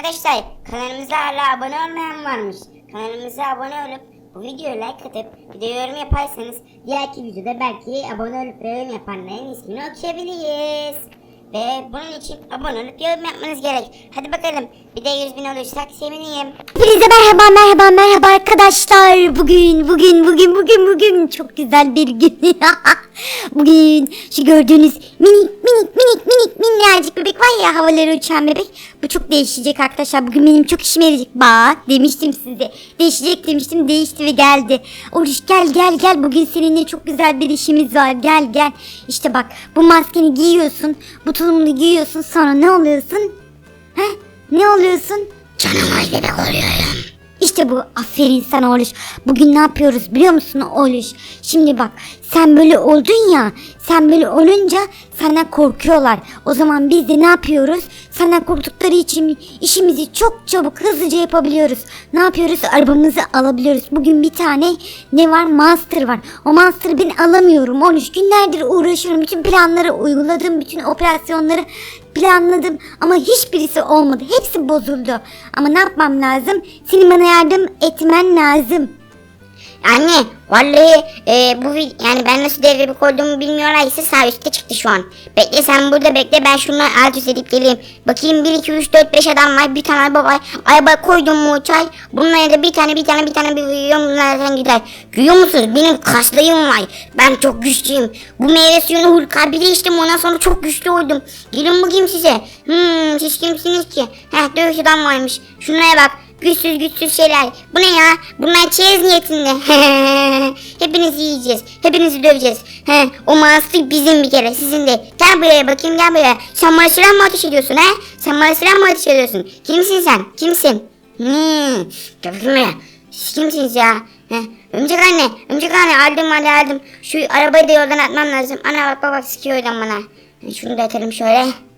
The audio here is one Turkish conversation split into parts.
Arkadaşlar kanalımıza hala abone olmayan varmış. Kanalımıza abone olup bu videoya like atıp bir de yorum yaparsanız diğerki videoda belki abone olup yorum yapanların ismini okuyabiliriz. Ve bunun için abone olup yapmanız gerek. Hadi bakalım bir de 100 bin olursak sevineyim. Hepinize merhaba merhaba merhaba arkadaşlar. Bugün bugün bugün bugün bugün çok güzel bir gün. bugün şu gördüğünüz minik minik minik minik minnacık bebek var ya havaları uçan bebek. Bu çok değişecek arkadaşlar. Bugün benim çok işime yarayacak. Bak demiştim size. Değişecek demiştim değişti ve geldi. Oruç gel gel gel. Bugün seninle çok güzel bir işimiz var. Gel gel. İşte bak bu maskeni giyiyorsun. Bu tulumunu giyiyorsun. Sonra ne oluyorsun? Heh, ne oluyorsun? Canavar bebek oluyorum. İşte bu aferin sana Oluş. Bugün ne yapıyoruz biliyor musun Oluş? Şimdi bak sen böyle oldun ya sen böyle olunca senden korkuyorlar. O zaman biz de ne yapıyoruz? Senden korktukları için işimizi çok çabuk hızlıca yapabiliyoruz. Ne yapıyoruz? Arabamızı alabiliyoruz. Bugün bir tane ne var? Monster var. O Monster'ı ben alamıyorum. Oluş günlerdir uğraşıyorum. Bütün planları uyguladım. Bütün operasyonları planladım ama hiçbirisi olmadı. Hepsi bozuldu. Ama ne yapmam lazım? Senin bana yardım etmen lazım. Anne vallahi e, bu yani ben nasıl devre koyduğumu bilmiyorlar ise sağ üstte çıktı şu an. Bekle sen burada bekle ben şunları alt üst edip geleyim. Bakayım 1 2 3 4 5 adam var bir tane araba var. Araba koydum mu çay. Bunlara da bir tane bir tane bir tane bir uyuyorum bunlardan gider. Görüyor musunuz benim kaslarım var. Ben çok güçlüyüm. Bu meyve suyunu Hulk abi de içtim ondan sonra çok güçlü oldum. Gelin bakayım size. Hmm siz kimsiniz ki? Heh dövüş adam varmış. Şunlara bak. Güçsüz güçsüz şeyler. Bu ne ya? Bunlar çerez niyetinde. Hepinizi yiyeceğiz. Hepinizi döveceğiz. He, o monster bizim bir kere. Sizin de. Gel buraya bakayım gel buraya. Sen bana mı ateş ediyorsun he? Sen bana mı ateş ediyorsun? Kimsin sen? Kimsin? Hmm. Gel. Siz kimsiniz ya? Heh. Ömcek anne. Ömcek anne aldım hadi aldım. Şu arabayı da yoldan atmam lazım. Ana bak bak bak bana. Şunu da atalım şöyle.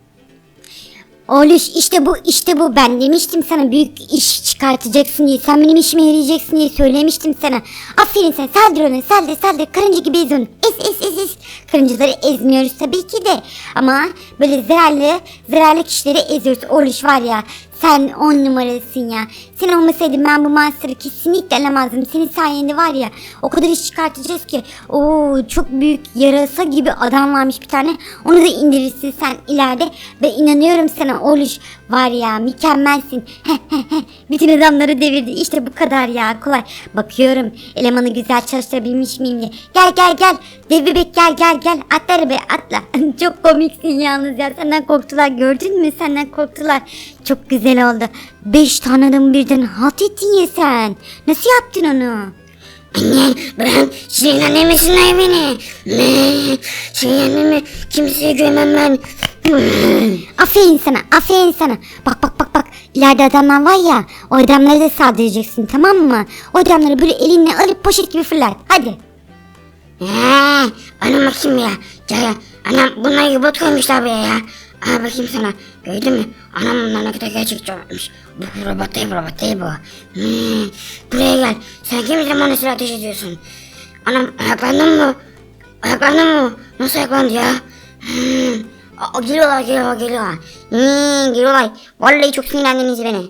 Oluş işte bu işte bu ben demiştim sana büyük iş çıkartacaksın diye sen benim işime yarayacaksın diye söylemiştim sana. Aferin sen saldır onu saldır saldır karınca gibi ez onu ez ez ez. Karıncaları ezmiyoruz tabii ki de ama böyle zararlı zararlı kişileri eziyoruz Oluş var ya sen on numarasın ya. Sen olmasaydın ben bu monster'ı kesinlikle alamazdım. Senin sayende var ya o kadar iş çıkartacağız ki. Oo çok büyük yarasa gibi adam varmış bir tane. Onu da indirirsin sen ileride. Ve inanıyorum sana Oluş var ya mükemmelsin. Bütün adamları devirdi. İşte bu kadar ya kolay. Bakıyorum elemanı güzel çalıştırabilmiş miyim diye. Gel gel gel. Dev bebek gel gel gel. Atla arabaya atla. çok komiksin yalnız ya. Senden korktular gördün mü? Senden korktular. Çok güzel oldu. Beş tane adamı birden halt ettin ya sen. Nasıl yaptın onu? Anne ben senin annemesin ay beni. Senin annemi kimseye güvenmem ben. Aferin sana, aferin sana. Bak bak bak bak. İleride adamlar var ya. O adamlara da saldıracaksın tamam mı? O adamları böyle elinle alıp poşet gibi fırlat. Hadi. Eee, anam bakayım ya. Ya ya. Anam bunlar robot koymuşlar buraya ya. Aa bakayım sana. Gördün mü? Anam bunlar ne gerçekçi olmuş. Bu robot değil robot değil bu. Hmm, buraya gel. Sen kim zaman silah ateş ediyorsun? Anam ayaklandın mı? Ayaklandın mı? Nasıl ayaklandı ya? Hmm. Aa, geliyorlar geliyorlar geliyorlar. Hmm, geliyorlar. Vallahi çok sinirlendiniz beni.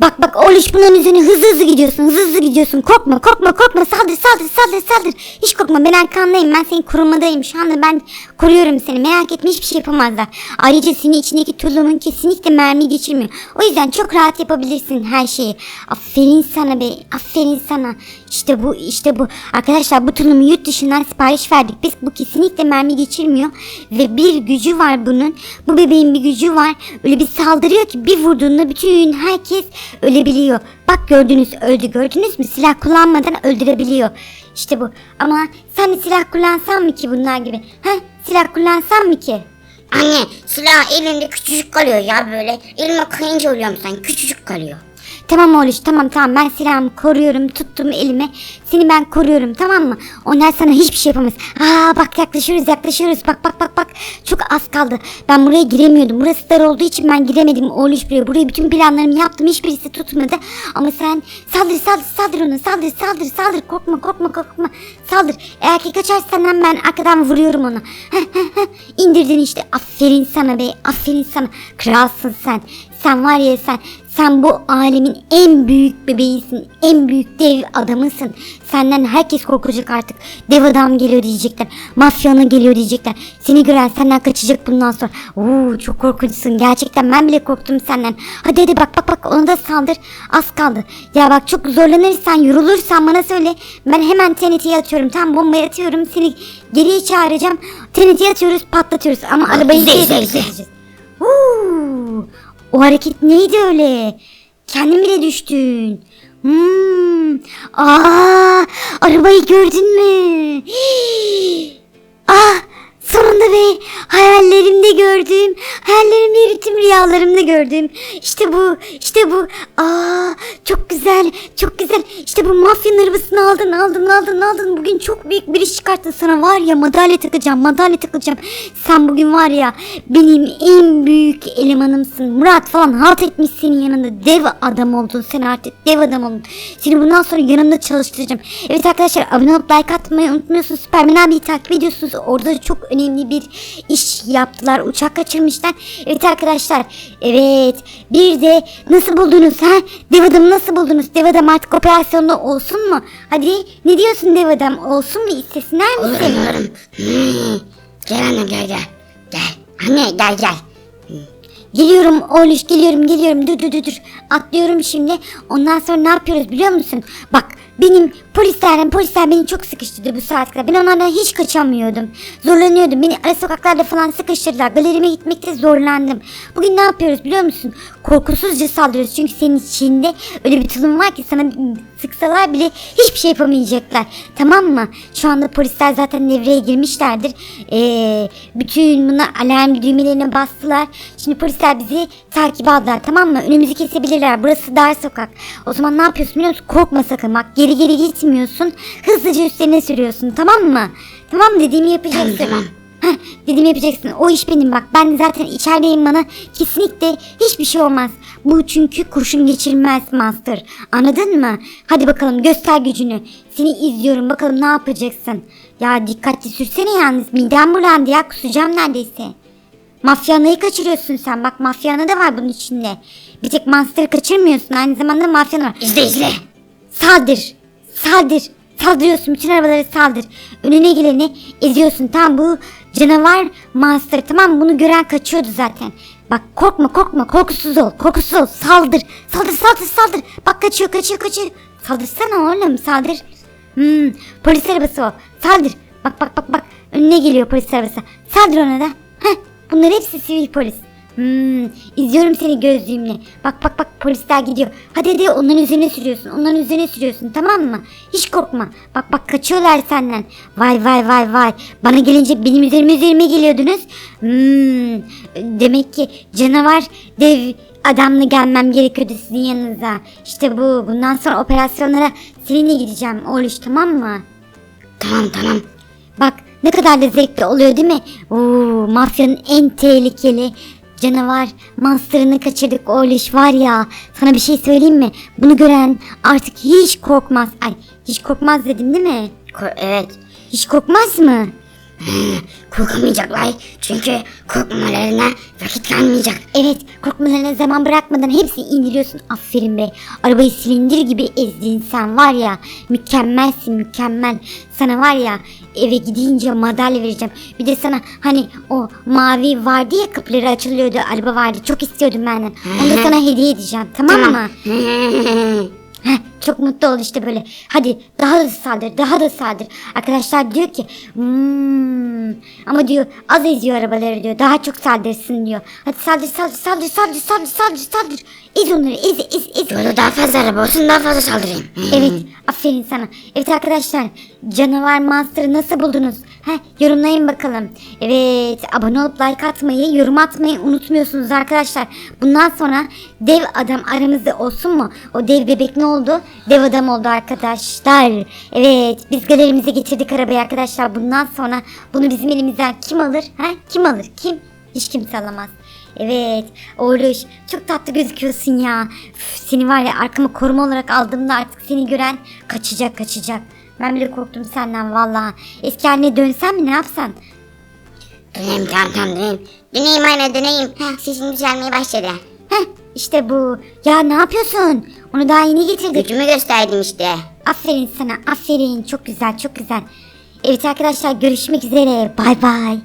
Bak bak Oluş bunların üzerine hızlı hızlı gidiyorsun hızlı hızlı gidiyorsun. Korkma korkma korkma. Saldır saldır saldır saldır. Hiç korkma ben arkandayım. Ben senin korumadayım şu anda ben koruyorum seni. Merak etme hiçbir şey yapamazlar. Ayrıca senin içindeki tulumun kesinlikle mermi geçirmiyor. O yüzden çok rahat yapabilirsin her şeyi. Aferin sana be aferin sana. İşte bu işte bu. Arkadaşlar bu tulumu yurt dışından sipariş verdik. Biz bu kesinlikle mermi geçirmiyor. Ve bir gücü var bunun. Bu bebeğin bir gücü var. Öyle bir saldırıyor ki bir vurduğunda bütün herkes ölebiliyor. Bak gördünüz öldü gördünüz mü? Silah kullanmadan öldürebiliyor. İşte bu. Ama sen silah kullansan mı ki bunlar gibi? Ha? Silah kullansan mı ki? Anne silah elinde küçücük kalıyor ya böyle. Elime kayınca oluyorum sen küçücük kalıyor. Tamam oğluş tamam tamam ben silahımı koruyorum tuttum elime. Seni ben koruyorum tamam mı? Onlar sana hiçbir şey yapamaz. Aa bak yaklaşıyoruz yaklaşıyoruz bak bak bak bak. Çok az kaldı. Ben buraya giremiyordum. Burası dar olduğu için ben giremedim oğluş buraya. Buraya bütün planlarımı yaptım hiçbirisi tutmadı. Ama sen saldır saldır saldır onu saldır saldır saldır korkma korkma korkma saldır. Eğer ki kaçarsan ben arkadan vuruyorum onu. İndirdin işte aferin sana be aferin sana. Kralsın sen. Sen var ya sen sen bu alemin en büyük bebeğisin. En büyük dev adamısın. Senden herkes korkacak artık. Dev adam geliyor diyecekler. Mafyana geliyor diyecekler. Seni gören senden kaçacak bundan sonra. Oo çok korkunçsun. Gerçekten ben bile korktum senden. Hadi hadi bak bak bak ona da saldır. Az kaldı. Ya bak çok zorlanırsan yorulursan bana söyle. Ben hemen TNT'ye atıyorum. Tam bombayı atıyorum. Seni geriye çağıracağım. TNT'ye atıyoruz patlatıyoruz. Ama arabayı izle, geri izle. getireceğiz. Huu, o hareket neydi öyle? Kendin bile düştün. Hmm. Aa, arabayı gördün mü? Hii. Ah, sonunda be hayallerimde gördüm. Hayallerimde tüm rüyalarımda gördüm. İşte bu, işte bu. Aa, çok güzel, çok güzel. İşte bu mafyanın arabasını aldın, aldın, aldın, aldın. Bugün çok büyük bir iş çıkarttın sana var ya madalya takacağım, madalya takacağım. Sen bugün var ya benim en büyük elemanımsın. Murat falan halt etmiş senin yanında. Dev adam oldun sen artık. Dev adam oldun. Seni bundan sonra yanımda çalıştıracağım. Evet arkadaşlar abone olup like atmayı unutmuyorsunuz. Süpermen abiyi takip ediyorsunuz. Orada çok önemli bir iş yaptılar. Uçak kaçırmışlar. Evet arkadaşlar. Evet. Bir de nasıl buldunuz ha? Dev adamı nasıl buldunuz? Dev adam artık operasyonda olsun mu? Hadi ne diyorsun dev adam? Olsun mu? İstesinler mi Olurum olurum. Hmm. Gel anne gel gel. Gel. Anne gel gel. Geliyorum oğluş geliyorum geliyorum dur dur dur dur atlıyorum şimdi ondan sonra ne yapıyoruz biliyor musun bak benim polislerden polisler beni çok sıkıştırdı bu saat kadar ben onlardan hiç kaçamıyordum. Zorlanıyordum. Beni ara sokaklarda falan sıkıştırdılar. Galerime gitmekte zorlandım. Bugün ne yapıyoruz biliyor musun? Korkusuzca saldırıyoruz. Çünkü senin içinde öyle bir tulum var ki sana sıksalar bile hiçbir şey yapamayacaklar. Tamam mı? Şu anda polisler zaten devreye girmişlerdir. Ee, bütün bunlar alarm düğmelerine bastılar. Şimdi polisler bizi takip aldılar tamam mı? Önümüzü kesebilirler. Burası dar sokak. O zaman ne yapıyorsun biliyor musun? Korkma sakın. Bak geri geri gitmiyorsun. Hızlıca üstlerine sürüyorsun tamam mı? Tamam dediğimi yapacaksın. Tamam, tamam. Heh, dediğimi yapacaksın. O iş benim bak. Ben zaten içerideyim bana. Kesinlikle hiçbir şey olmaz. Bu çünkü kurşun geçirmez master. Anladın mı? Hadi bakalım göster gücünü. Seni izliyorum bakalım ne yapacaksın. Ya dikkatli sürsene yalnız. Midem bulandı ya kusacağım neredeyse. Mafyanayı kaçırıyorsun sen. Bak mafyana da var bunun içinde. Bir tek monster'ı kaçırmıyorsun. Aynı zamanda mafyana var. İzle izle. Saldır. Saldır. Saldırıyorsun. Bütün arabaları saldır. Önüne geleni eziyorsun. Tamam bu canavar monster. Tamam bunu gören kaçıyordu zaten. Bak korkma korkma. Korkusuz ol. Korkusuz ol. Saldır. Saldır saldır saldır. Bak kaçıyor kaçıyor kaçıyor. Saldırsana oğlum saldır. Hmm, polis arabası o. Saldır. Bak bak bak bak. Önüne geliyor polis arabası. Saldır ona da. Heh, bunlar hepsi sivil polis. Hmm, izliyorum seni gözlüğümle. Bak bak bak polisler gidiyor. Hadi hadi onların üzerine sürüyorsun. Onların üzerine sürüyorsun tamam mı? Hiç korkma. Bak bak kaçıyorlar senden. Vay vay vay vay. Bana gelince benim üzerime üzerime geliyordunuz. Hmm, demek ki canavar dev adamla gelmem gerekiyordu sizin yanınıza. İşte bu. Bundan sonra operasyonlara seninle gideceğim. Oğluş tamam mı? Tamam tamam. Bak ne kadar da zevkli oluyor değil mi? Oo, mafyanın en tehlikeli canavar monsterını kaçırdık oğluş var ya. Sana bir şey söyleyeyim mi? Bunu gören artık hiç korkmaz. Ay hiç korkmaz dedim değil mi? Ko- evet. Hiç korkmaz mı? Korkamayacaklar. Çünkü korkmalarına vakit kalmayacak. Evet korkmalarına zaman bırakmadan hepsini indiriyorsun. Aferin be. Arabayı silindir gibi ezdin sen var ya. Mükemmelsin mükemmel. Sana var ya eve gidince madalya vereceğim. Bir de sana hani o mavi vardı ya kapıları açılıyordu. Araba vardı. Çok istiyordum benden. Onu da sana hediye edeceğim. Tamam, mı? Heh, çok mutlu ol işte böyle. Hadi daha da saldır, daha da saldır. Arkadaşlar diyor ki, hmm, ama diyor az eziyor arabaları diyor. Daha çok saldırsın diyor. Hadi saldır, saldır, saldır, saldır, saldır, saldır, saldır. Ez onları, ez, ez, ez. Yolda daha fazla araba olsun daha fazla saldırayım. Evet, aferin sana. Evet arkadaşlar, canavar monster'ı nasıl buldunuz? Heh, yorumlayın bakalım. Evet, abone olup like atmayı, yorum atmayı unutmuyorsunuz arkadaşlar. Bundan sonra dev adam aramızda olsun mu? O dev bebek ne oldu? Dev adam oldu arkadaşlar. Evet, biz galerimize getirdik arabayı arkadaşlar. Bundan sonra bunu bizim elimizden kim alır? Ha? Kim alır? Kim? Hiç kimse alamaz. Evet Oğluş çok tatlı gözüküyorsun ya. Üf, seni var ya arkama koruma olarak aldığımda artık seni gören kaçacak kaçacak. Ben bile korktum senden vallahi. Eski haline dönsen mi ne yapsan? Döneyim tamam tamam döneyim. Döneyim anne döneyim. Heh, sesim düzelmeye başladı. Heh, İşte bu. Ya ne yapıyorsun? Onu daha yeni getirdik. Gücümü gösterdim işte. Aferin sana aferin. Çok güzel çok güzel. Evet arkadaşlar görüşmek üzere. Bay bay.